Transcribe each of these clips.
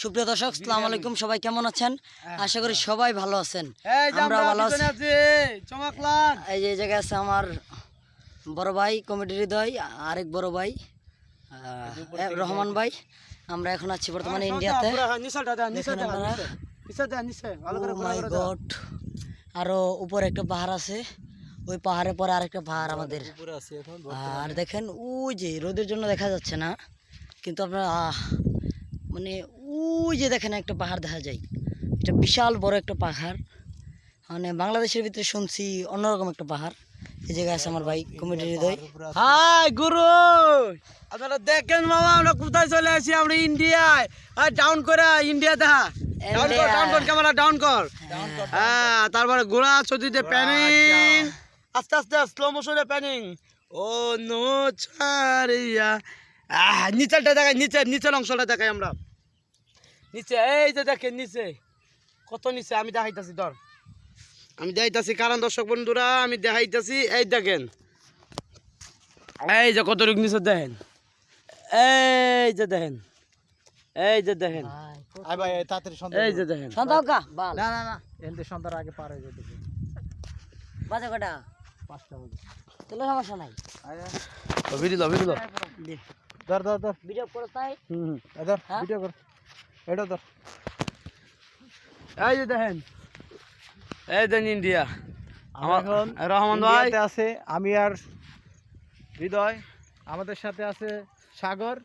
সুপ্রিয় দর্শক সালাম আলাইকুম সবাই কেমন আছেন? আশা করি সবাই ভালো আছেন। এই যে আমরা ভালো আছি। এই যে জায়গায় আছে আমার বড় ভাই কমিটি হৃদয় আরেক বড় ভাই রহমান ভাই। আমরা এখন আছি বর্তমানে ইন্ডিয়াতে। ভালো করে Oh! আরও উপরে একটা পাহাড় আছে। ওই পাহাড়ের পরে আরেকটা পাহাড় আমাদের। আর দেখেন ওই যে রোদের জন্য দেখা যাচ্ছে না। কিন্তু আপনারা মানে ওই যে দেখেন একটা পাহাড় দেখা যায়। এটা বিশাল বড় একটা পাহাড়। মানে বাংলাদেশের ভিতরে শুনছি অন্যরকম একটা পাহাড়। এই জায়গায় আছে আমার ভাই কমিটি হৃদয়। হাই গুরু! আপনারা দেখেন মামা আমরা কোথায় চলে আসি? আমরা ইন্ডিয়ায়। ডাউন করে ইন্ডিয়া দেখা। ডাউন কর ডাউন কর ক্যামেরা ডাউন কর। হ্যাঁ তারপরে প্যানিং আস্তে আস্তে স্লো মোশনে প্যানিং ও নো ছাড়িয়া। আহ নিচেরটা দেখাই নিচে নিচের অংশটা দেখাই আমরা। নিচে এই যে দেখেন নিচে কত নিচে আমি দেখাইতাছি ধর। আমি দেখাইতাছি কারণ দর্শক বন্ধুরা আমি দেখাইতাছি এই দেখেন। এই যে কত রুগ নিচে দেখেন। এই যে দেখেন এই যে দেখেন। এই যে দেখেন। সন্তাও কা না না না এনতে সন্ধ্যার আগে পার হয়ে যেতে বাজে কটা? পাঁচটা বাজে। তাহলে সমস্যা নাই। ভিডিও দাও ভিডিও ধর ধর ধর। ভিডিও করে তাই। হুম ধর? ভিডিও কর। এটা ধর। এই যে দেখেন। এই দেন ইন্ডিয়া। আমার এখন রহমান ভাই। আছে আমি আর হৃদয়। আমাদের সাথে আছে সাগর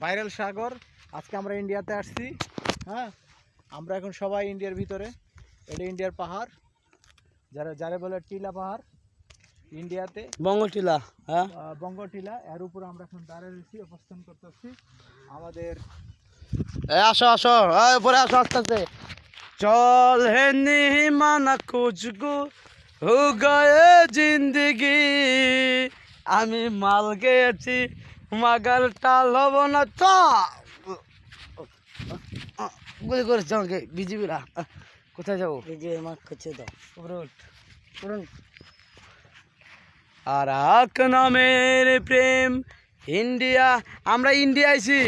ভাইরাল সাগর। আজকে আমরা ইন্ডিয়াতে আসছি হ্যাঁ? আমরা এখন সবাই ইন্ডিয়ার ভিতরে। এটা ইন্ডিয়ার পাহাড়। যারা যারা বলে টিলা পাহাড় ইন্ডিয়াতে। বঙ্গটিলা হ্যাঁ? আহ, বঙ্গ টিলা এর উপর আমরা এখন দাঁড়িয়ে রয়েছি অবস্থান করতেছি। আমাদের আসো আসো। উপরে আসো আস্তে আস্তে। চল হে নিমানা খুঁজগু হু গয়ে জিন্দগি। আমি মাল গেছি মাগার টাল হব না চ গুলি করেছে আমাকে বিজিবিরা। কোথায় যাব? ভিডিও মাক করছে উপরে উঠ। আর আক নামের প্রেম ইন্ডিয়া আমরা ইন্ডিয়া আইছি।